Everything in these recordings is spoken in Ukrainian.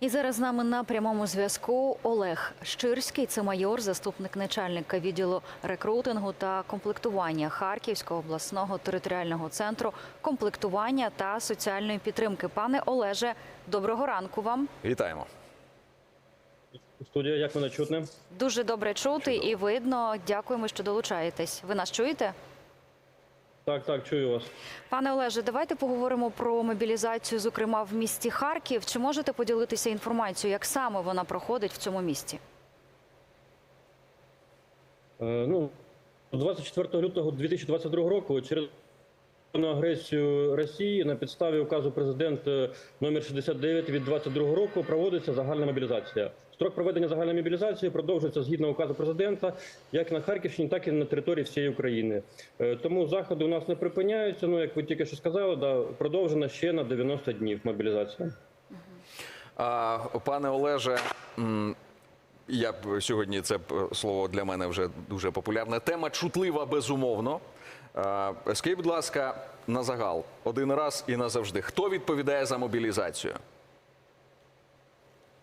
І зараз з нами на прямому зв'язку Олег Щирський, це майор, заступник начальника відділу рекрутингу та комплектування Харківського обласного територіального центру комплектування та соціальної підтримки. Пане Олеже, доброго ранку вам. Вітаємо. Студія, як мене чутне? Дуже добре чути і видно. Дякуємо, що долучаєтесь. Ви нас чуєте? Так, так, чую вас. Пане Олеже, давайте поговоримо про мобілізацію, зокрема в місті Харків. Чи можете поділитися інформацією, як саме вона проходить в цьому місті? Е, ну, 24 лютого 2022 року через агресію Росії на підставі указу президента номер 69 від 22 року проводиться загальна мобілізація. Строк проведення загальної мобілізації продовжується згідно указу президента як на Харківщині, так і на території всієї України. Е, Тому заходи у нас не припиняються. Ну, як ви тільки що сказали, да, продовжена ще на 90 днів мобілізація. Пане Олеже, я сьогодні це слово для мене вже дуже популярна тема. Чутлива, безумовно. Скажіть, будь ласка, на загал один раз і назавжди. Хто відповідає за мобілізацію?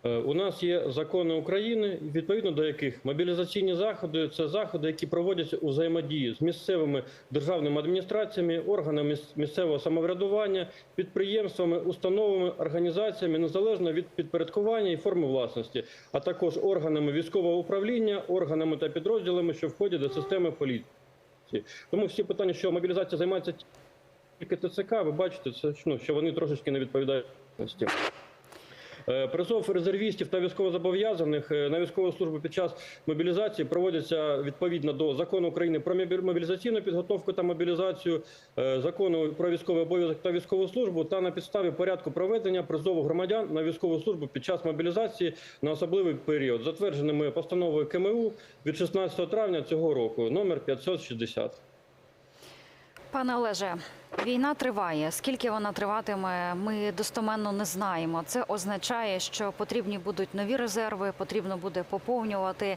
Е, У нас є закони України, відповідно до яких мобілізаційні заходи це заходи, які проводяться у взаємодії з місцевими державними адміністраціями, органами міс- місцевого самоврядування, підприємствами, установами, організаціями незалежно від підпорядкування і форми власності, а також органами військового управління, органами та підрозділами, що входять до системи поліції. Тому всі питання, що мобілізація займається тільки ТЦК, ви бачите, це ну, що вони трошечки не відповідають. Е, Призов резервістів та військовозобов'язаних е, на військову службу під час мобілізації проводяться відповідно до закону України про мобі- мобілізаційну підготовку та мобілізацію, е, закону про військовий обов'язок та військову службу та на підставі порядку проведення призову громадян на військову службу під час мобілізації на особливий період, затвердженими постановою КМУ від 16 травня цього року, номер 560. Пане Олеже, війна триває. Скільки вона триватиме, ми достоменно не знаємо. Це означає, що потрібні будуть нові резерви, потрібно буде поповнювати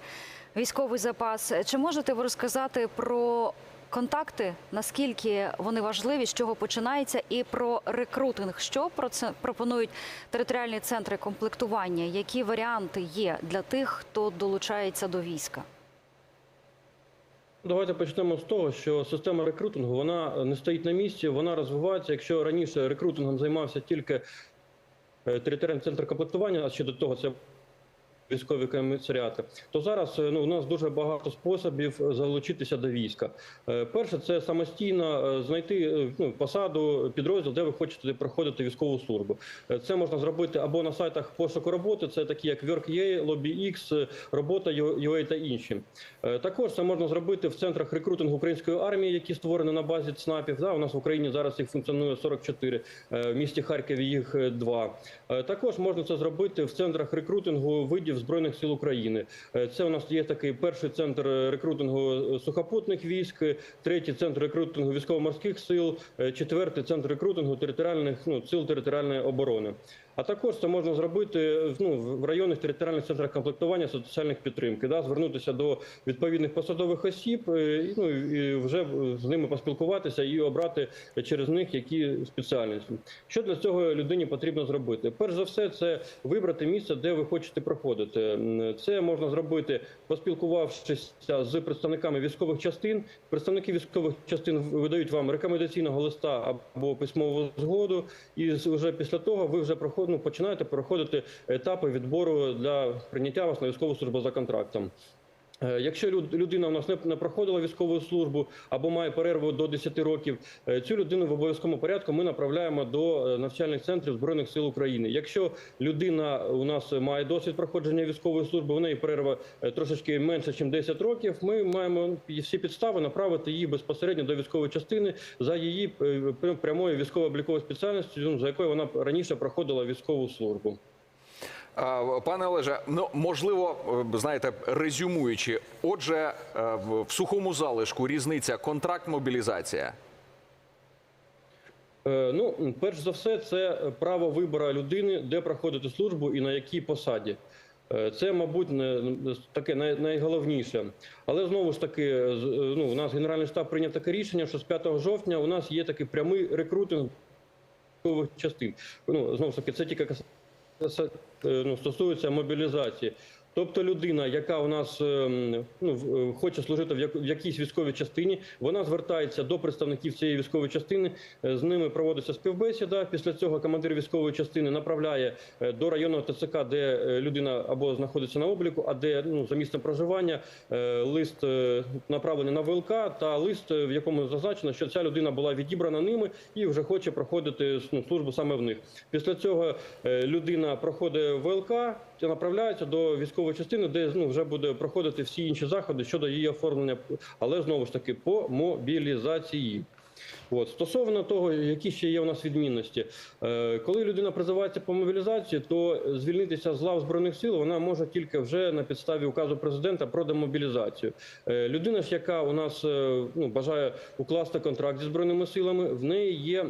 військовий запас. Чи можете ви розказати про контакти, наскільки вони важливі, з чого починається, і про рекрутинг? Що про це пропонують територіальні центри комплектування? Які варіанти є для тих, хто долучається до війська? Давайте почнемо з того, що система рекрутингу вона не стоїть на місці, вона розвивається. Якщо раніше рекрутингом займався тільки е, територіальний центр комплектування, а ще до того це військові комісаріати, то зараз е, ну, у нас дуже багато способів залучитися до війська. Е, Перше, це самостійно е, знайти е, ну, посаду, підрозділ, де ви хочете проходити військову службу. Е, Це можна зробити або на сайтах пошуку роботи, це такі як Work.ua, LobbyX, е, робота UA та інші. Е, Також це можна зробити в центрах рекрутингу української армії, які створені на базі ЦНАПів. Да, у нас в Україні зараз їх функціонує 44, е, в місті Харкові їх е, два. Е, Також можна це зробити в центрах рекрутингу видів збройних сил України. Е, Це у нас є такий перший центр е, рекрутингу е, сухопутних військ, третій центр рекрутингу військово-морських сил, четвертий центр рекрутингу територіальних ну, сил територіальної оборони. А також це можна зробити ну, в районних територіальних центрах комплектування соціальних підтримки, да, звернутися до відповідних посадових осіб, е, і, ну, і вже з ними поспілкуватися і обрати через них які спеціальності. Що для цього людині потрібно зробити? Перш за все, це вибрати місце, де ви хочете проходити. Це можна зробити, поспілкувавшись з представниками військових частин. Представники військових частин видають вам рекомендаційного листа або письмову згоду, і вже після того ви вже проход- ну, починаєте проходити етапи відбору для прийняття вас на військову службу за контрактом. Е, Якщо люд- людина у нас не, проходила військову службу або має перерву до 10 років, е, цю людину в обов'язковому порядку ми направляємо до е, навчальних центрів збройних сил України. Якщо людина у нас має досвід проходження військової служби, у неї перерва трошечки менше, ніж 10 років. Ми маємо всі підстави направити її безпосередньо до військової частини за її прям- прямою військово-обліковою спеціальністю, ну, за якою вона раніше проходила військову службу. Пане Олеже, ну можливо, е, знаєте, резюмуючи, отже, е, в сухому залишку різниця контракт мобілізація. Е, Ну, перш за все, це право вибору людини, де проходити службу і на якій посаді. Це, мабуть, таке найголовніше. Але знову ж таки, ну, у нас Генеральний штаб прийняв таке рішення, що з 5 жовтня у нас є такий прямий рекрутинг частин. Ну, знову ж таки, це тільки ну, стосується мобілізації. Тобто людина, яка у нас ем, ну, е, хоче служити в якійсь військовій частині, вона звертається до представників цієї військової частини, е, з ними проводиться співбесіда. Після цього командир військової частини направляє е, до районного ТЦК, де людина або знаходиться на обліку, а де ну, за місцем проживання лист направлений на ВЛК та лист, в якому зазначено, що ця людина була відібрана ними і вже хоче проходити ну, службу саме в них. Після цього людина проходить ВЛК направляється до військової частини, де ну, вже буде проходити всі інші заходи щодо її оформлення, але знову ж таки по мобілізації. От стосовно того, які ще є у нас відмінності, Е, коли людина призивається по мобілізації, то звільнитися з лав збройних сил вона може тільки вже на підставі указу президента про демобілізацію. Е, Людина ж, яка у нас е, ну, бажає укласти контракт зі збройними силами, в неї є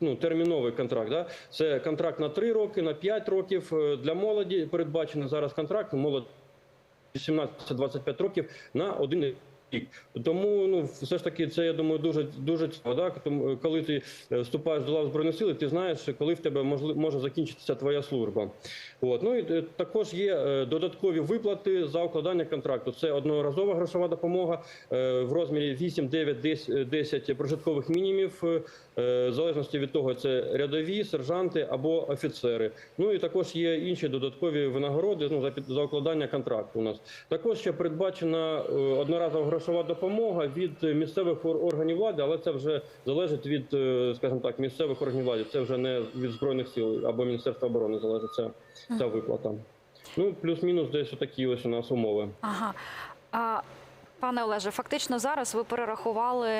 ну, терміновий контракт. Да? Це контракт на 3 роки, на 5 років. Для молоді передбачений зараз контракт. Молодь 18-25 років на один рік. Тому ну все ж таки це я думаю дуже дуже цікаво. Да? Тому е, коли ти е, вступаєш до лав збройних сил, ти знаєш, коли в тебе можли- може закінчитися твоя служба. От ну і е, також є додаткові виплати за укладання контракту. Це одноразова грошова допомога в розмірі 8, 9, 10, 10 прожиткових мінімів. В залежності від того, це рядові, сержанти або офіцери. Ну і також є інші додаткові винагороди ну, за, за укладання контракту. У нас також ще передбачена одноразова грошова допомога від е, місцевих ор- органів влади, але це вже залежить від, е, скажімо так, місцевих органів влади. Це вже не від збройних сил або міністерства оборони залежить ця, ця виплата. Ну плюс-мінус десь такі ось у нас умови. Ага. А, пане Олеже, фактично зараз ви перерахували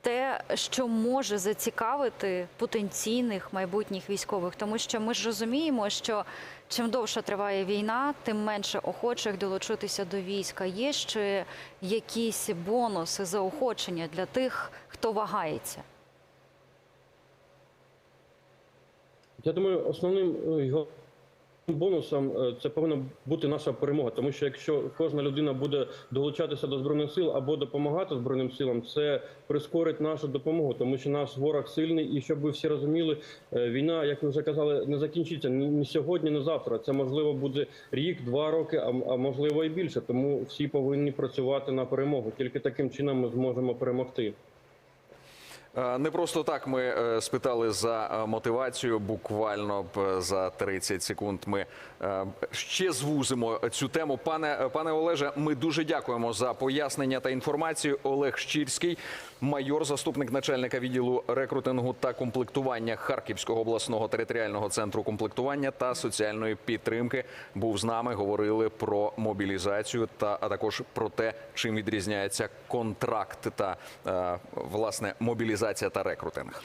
те, що може зацікавити потенційних майбутніх військових, тому що ми ж розуміємо, що чим довше триває війна, тим менше охочих долучитися до війська. Є ще якісь бонуси, заохочення для тих, хто вагається. Я думаю, основним е, його бонусом е, це повинна бути наша перемога, тому що якщо кожна людина буде долучатися до збройних сил або допомагати збройним силам, це прискорить нашу допомогу, тому що наш ворог сильний. І щоб ви всі розуміли, е, війна, як ви вже казали, не закінчиться ні ні сьогодні, ні завтра. Це можливо буде рік, два роки, а можливо і більше. Тому всі повинні працювати на перемогу. Тільки таким чином ми зможемо перемогти. Е, Не просто так ми е, спитали за е, мотивацію. Буквально за 30 секунд ми ще звузимо цю тему. Пане пане Олеже, ми дуже дякуємо за пояснення та інформацію. Олег Щірський, майор, заступник начальника відділу рекрутингу та комплектування Харківського обласного територіального центру комплектування та соціальної підтримки, був з нами. Говорили про мобілізацію та а також про те, чим відрізняється контракт та власне мобілізація та рекрутинг.